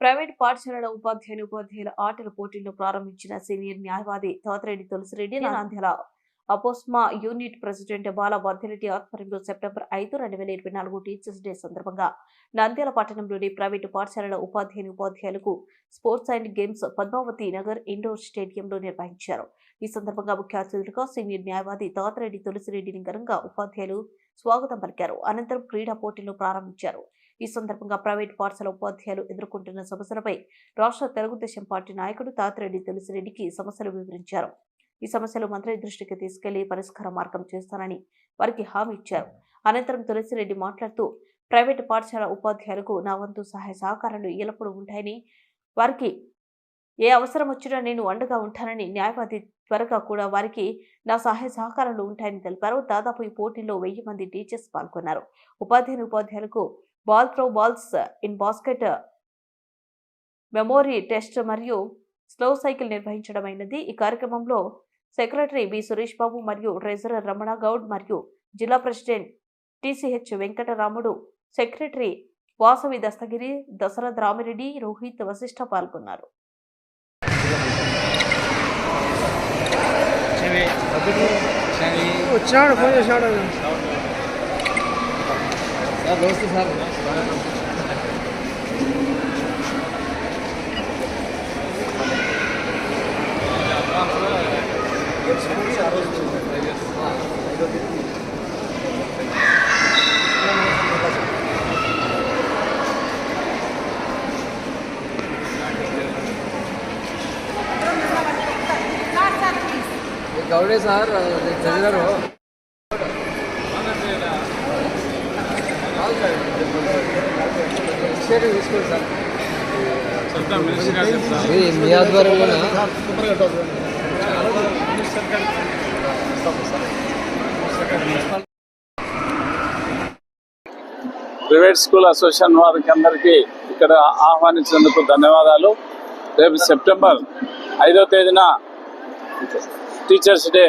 Private పాఠశాలల ఉపాధ్యాయుని ఉపాధ్యాయుల ఆటల పోటీలను ప్రారంభించిన సీనియర్ న్యాయవాది తాతిరెడ్డి తులసిరెడ్డి నాంద్యాల అపోస్మా యూనిట్ ప్రెసిడెంట్ బాల వర్ధిరెడ్డి ఆధ్వర్యంలో సెప్టెంబర్ ఐదు రెండు వేల ఇరవై నాలుగు టీచర్స్ డే సందర్భంగా నంద్యాల పట్టణంలోని ప్రైవేటు పాఠశాలల ఉపాధ్యాయుని ఉపాధ్యాయులకు sports and games Padmavathi Nagar indoor స్టేడియంలో నిర్వహించారు. ఈ సందర్భంగా ముఖ్య అతిథులుగా సీనియర్ న్యాయవాది తాతిరెడ్డి తులసిరెడ్డిని ఘనంగా ఉపాధ్యాయులు స్వాగతం పలికారు. అనంతరం క్రీడా పోటీలు ప్రారంభించారు. ఈ సందర్భంగా ప్రైవేట్ పాఠశాల ఉపాధ్యాయులు ఎదుర్కొంటున్న సమస్యలపై రాష్ట్ర తెలుగుదేశం పార్టీ నాయకుడు తాతిరెడ్డి తులసిరెడ్డికి సమస్యలు వివరించారు. ఈ సమస్యలు మంత్రి దృష్టికి తీసుకెళ్ళి పరిష్కార మార్గం చేస్తానని వారికి హామీ ఇచ్చారు. అనంతరం తులసిరెడ్డి మాట్లాడుతూ ప్రైవేటు పాఠశాల ఉపాధ్యాయులకు నా వంతు సహాయ సహకారాలు ఎల్లప్పుడూ ఉంటాయని వారికి ఏ అవసరం వచ్చినా నేను అండగా ఉంటానని న్యాయవాది త్వరగా కూడా వారికి నా సహాయ సహకారాలు ఉంటాయని తెలిపారు. దాదాపు ఈ పోటీలో వెయ్యి మంది టీచర్స్ పాల్గొన్నారు. ఉపాధ్యాయులు ఉపాధ్యాయులకు ball throw balls in basket memory test మరియు స్లో సైకిల్ నిర్వహించడమైనది. ఈ కార్యక్రమంలో సెక్రటరీ బి సురేష్ బాబు మరియు ట్రెజరర్ రమణ గౌడ్ మరియు జిల్లా president TCH Venkataramudu secretary Vasavi Dastagiri Dasarath Ramireddy Rohith Vashishta పాల్గొన్నారు. వచ్చినాడు ఫోన్ చేసినాడు సార్ దోస్తు సార్ గౌడే సార్ చదివారు మీ ఆధ్వర్యంలోనా? ప్రైవేట్ స్కూల్ అసోసియేషన్ వారికి అందరికీ ఇక్కడ ఆహ్వానించినందుకు ధన్యవాదాలు. రేపు సెప్టెంబర్ ఐదో తేదీన టీచర్స్ డే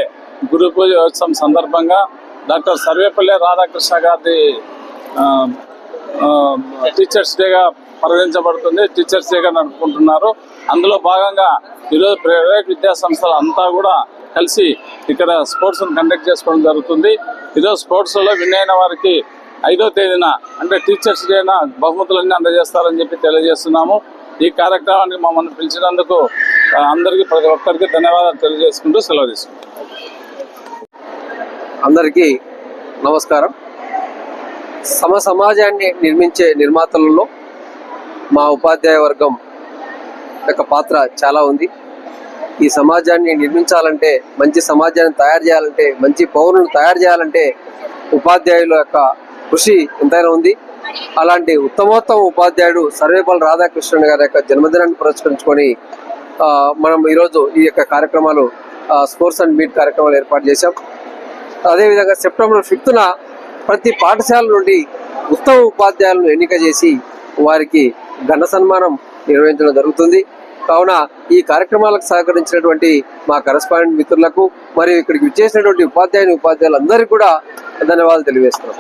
గురు పూజోత్సవం సందర్భంగా డాక్టర్ సర్వేపల్లి రాధాకృష్ణ గారి టీచర్స్ డేగా పరిగణించబడుతుంది. టీచర్స్ డేగా నడుపుకుంటున్నారు. అందులో భాగంగా ఈరోజు ప్రైవేట్ విద్యా సంస్థలు అంతా కూడా కలిసి ఇక్కడ స్పోర్ట్స్ కండక్ట్ చేసుకోవడం జరుగుతుంది. ఈరోజు స్పోర్ట్స్లో విన్ అయిన వారికి ఐదో తేదీన అంటే టీచర్స్ డేన బహుమతులన్నీ అందజేస్తారని చెప్పి తెలియజేస్తున్నాము. ఈ కార్యక్రమానికి మమ్మల్ని పిలిచినందుకు అందరికీ ప్రతి ఒక్కరికి ధన్యవాదాలు తెలియజేసుకుంటూ సెలవు తీసుకుంటాం అందరికీ నమస్కారం. సమ సమాజాన్ని నిర్మించే నిర్మాతలలో మా ఉపాధ్యాయ వర్గం యొక్క పాత్ర చాలా ఉంది. ఈ సమాజాన్ని నిర్మించాలంటే మంచి సమాజాన్ని తయారు చేయాలంటే మంచి పౌరులను తయారు చేయాలంటే ఉపాధ్యాయుల యొక్క కృషి ఎంతైనా ఉంది. అలాంటి ఉత్తమోత్తమ ఉపాధ్యాయుడు సర్వేపల్లి రాధాకృష్ణన్ గారి యొక్క జన్మదినాన్ని పురస్కరించుకొని మనం ఈరోజు ఈ యొక్క కార్యక్రమాలు స్పోర్ట్స్ అండ్ మీట్ కార్యక్రమాలు ఏర్పాటు చేశాం. అదేవిధంగా సెప్టెంబర్ ఫిఫ్త్న ప్రతి పాఠశాల నుండి ఉత్తమ ఉపాధ్యాయులను ఎన్నిక చేసి వారికి ఘన సన్మానం నిర్వహించడం జరుగుతుంది. కావున ఈ కార్యక్రమాలకు సహకరించినటువంటి మా కరస్పాండెంట్ మిత్రులకు మరియు ఇక్కడికి విచ్చేసినటువంటి ఉపాధ్యాయుని ఉపాధ్యాయులందరికీ కూడా ధన్యవాదాలు తెలియజేస్తున్నాం.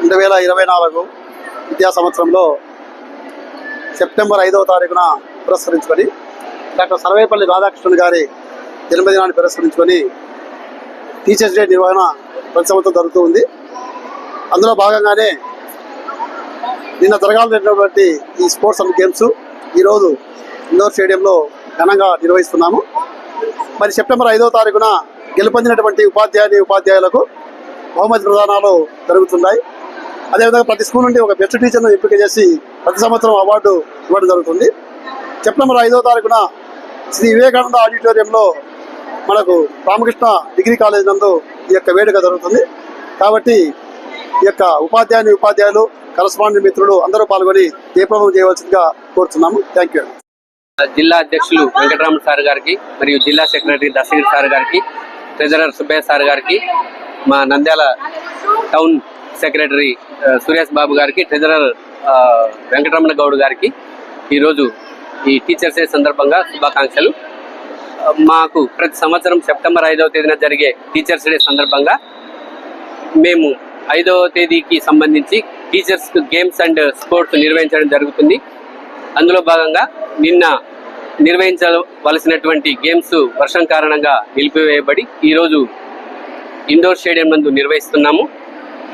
రెండు వేల ఇరవై నాలుగు విద్యా సంవత్సరంలో సెప్టెంబర్ ఐదవ తారీఖున పురస్కరించుకొని డాక్టర్ సర్వేపల్లి రాధాకృష్ణన్ గారి జన్మదినాన్ని పురస్కరించుకొని టీచర్స్ డే నిర్వహణ ప్రతి సంవత్సరం జరుగుతూ ఉంది. అందులో భాగంగానే నిన్న జరగాలనేటువంటి ఈ స్పోర్ట్స్ అండ్ గేమ్స్ ఈరోజు ఇండోర్ స్టేడియంలో ఘనంగా నిర్వహిస్తున్నాము. మరి సెప్టెంబర్ ఐదవ తారీఖున గెలుపొందినటువంటి ఉపాధ్యాయుని ఉపాధ్యాయులకు బహుమతి ప్రదానాలు జరుగుతున్నాయి. అదేవిధంగా ప్రతి స్కూల్ నుండి ఒక బెస్ట్ టీచర్ను ఎంపిక చేసి ప్రతి సంవత్సరం అవార్డు ఇవ్వడం జరుగుతుంది. సెప్టెంబర్ ఐదో తారీఖున శ్రీ వివేకానంద ఆడిటోరియంలో మనకు రామకృష్ణ డిగ్రీ కాలేజ్ నందు ఈ యొక్క వేడుక జరుగుతుంది. కాబట్టి ఈ యొక్క ఉపాధ్యాయుని ఉపాధ్యాయులు కరస్పాండెంట్ మిత్రులు అందరూ పాల్గొని జయప్రదం చేయవలసిందిగా కోరుతున్నాము థ్యాంక్ యూ జిల్లా అధ్యక్షులు వెంకటరామ సార్ గారికి మరియు జిల్లా సెక్రటరీ దశగిరి సార్ గారికి ట్రెజరర్ సుబ్బయ్య సార్ గారికి మా నంద్యాల టౌన్ సెక్రటరీ సురేష్ బాబు గారికి ట్రెజరర్ వెంకటరమణ గౌడ్ గారికి ఈరోజు ఈ టీచర్స్ డే సందర్భంగా శుభాకాంక్షలు. మాకు ప్రతి సంవత్సరం సెప్టెంబర్ ఐదవ తేదీన జరిగే టీచర్స్ డే సందర్భంగా మేము ఐదవ తేదీకి సంబంధించి టీచర్స్ గేమ్స్ అండ్ స్పోర్ట్స్ నిర్వహించడం జరుగుతుంది. అందులో భాగంగా నిన్న నిర్వహించవలసినటువంటి గేమ్స్ వర్షం కారణంగా నిలిపివేయబడి ఈరోజు ఇండోర్ స్టేడియం నందు నిర్వహిస్తున్నాము.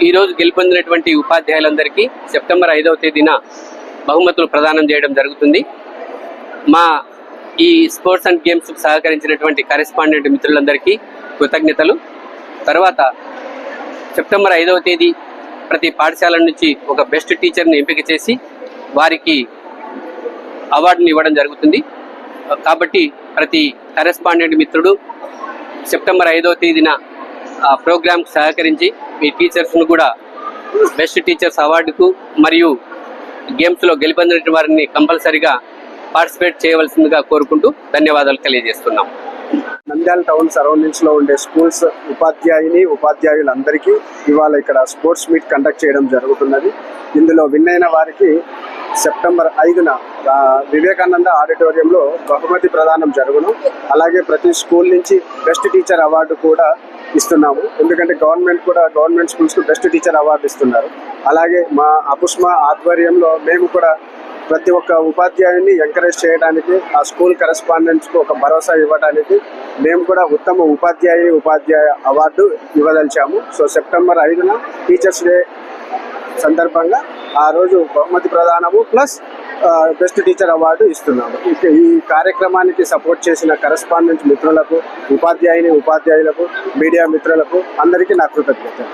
ఈరోజు గెలుపొందినటువంటి ఉపాధ్యాయులందరికీ సెప్టెంబర్ ఐదవ తేదీన బహుమతులు ప్రదానం చేయడం జరుగుతుంది. మా ఈ స్పోర్ట్స్ అండ్ గేమ్స్ సహకరించినటువంటి కరెస్పాండెంట్ మిత్రులందరికీ కృతజ్ఞతలు. తర్వాత సెప్టెంబర్ ఐదవ తేదీ ప్రతి పాఠశాల నుంచి ఒక బెస్ట్ టీచర్ని ఎంపిక చేసి వారికి అవార్డుని ఇవ్వడం జరుగుతుంది. కాబట్టి ప్రతి కరెస్పాండెంట్ మిత్రుడు సెప్టెంబర్ ఐదవ తేదీన ఆ ప్రోగ్రామ్ సహకరించి మీ టీచర్స్ను కూడా బెస్ట్ టీచర్స్ అవార్డుకు మరియు గేమ్స్లో గెలుపొందిన వారిని కంపల్సరిగా పార్టిసిపేట్ చేయవలసిందిగా కోరుకుంటూ ధన్యవాదాలు తెలియజేస్తున్నాం. నంద్యాల టౌన్ సరౌండింగ్స్లో ఉండే స్కూల్స్ ఉపాధ్యాయుని ఉపాధ్యాయులందరికీ ఇవాళ ఇక్కడ స్పోర్ట్స్ మీట్ కండక్ట్ చేయడం జరుగుతున్నది. ఇందులో విన్ అయిన వారికి సెప్టెంబర్ ఐదున వివేకానంద ఆడిటోరియంలో బహుమతి ప్రదానం జరుగును. అలాగే ప్రతి స్కూల్ నుంచి బెస్ట్ టీచర్ అవార్డు కూడా ఇస్తున్నాము. ఎందుకంటే గవర్నమెంట్ కూడా గవర్నమెంట్ స్కూల్స్కు బెస్ట్ టీచర్ అవార్డు ఇస్తున్నారు. అలాగే మా అపుష్మ ఆధ్వర్యంలో మేము కూడా ప్రతి ఒక్క ఉపాధ్యాయుని ఎంకరేజ్ చేయడానికి ఆ స్కూల్ కరెస్పాండెంట్స్కు ఒక భరోసా ఇవ్వడానికి మేము కూడా ఉత్తమ ఉపాధ్యాయుని ఉపాధ్యాయ అవార్డు ఇవ్వదలిచాము. సో సెప్టెంబర్ ఐదున టీచర్స్ డే సందర్భంగా ఆ రోజు బహుమతి ప్రదానము ప్లస్ బెస్ట్ టీచర్ అవార్డు ఇస్తున్నాము. ఈ కార్యక్రమానికి సపోర్ట్ చేసిన కరెస్పాండెంట్ మిత్రులకు ఉపాధ్యాయుని ఉపాధ్యాయులకు మీడియా మిత్రులకు అందరికీ నా కృతజ్ఞతలు.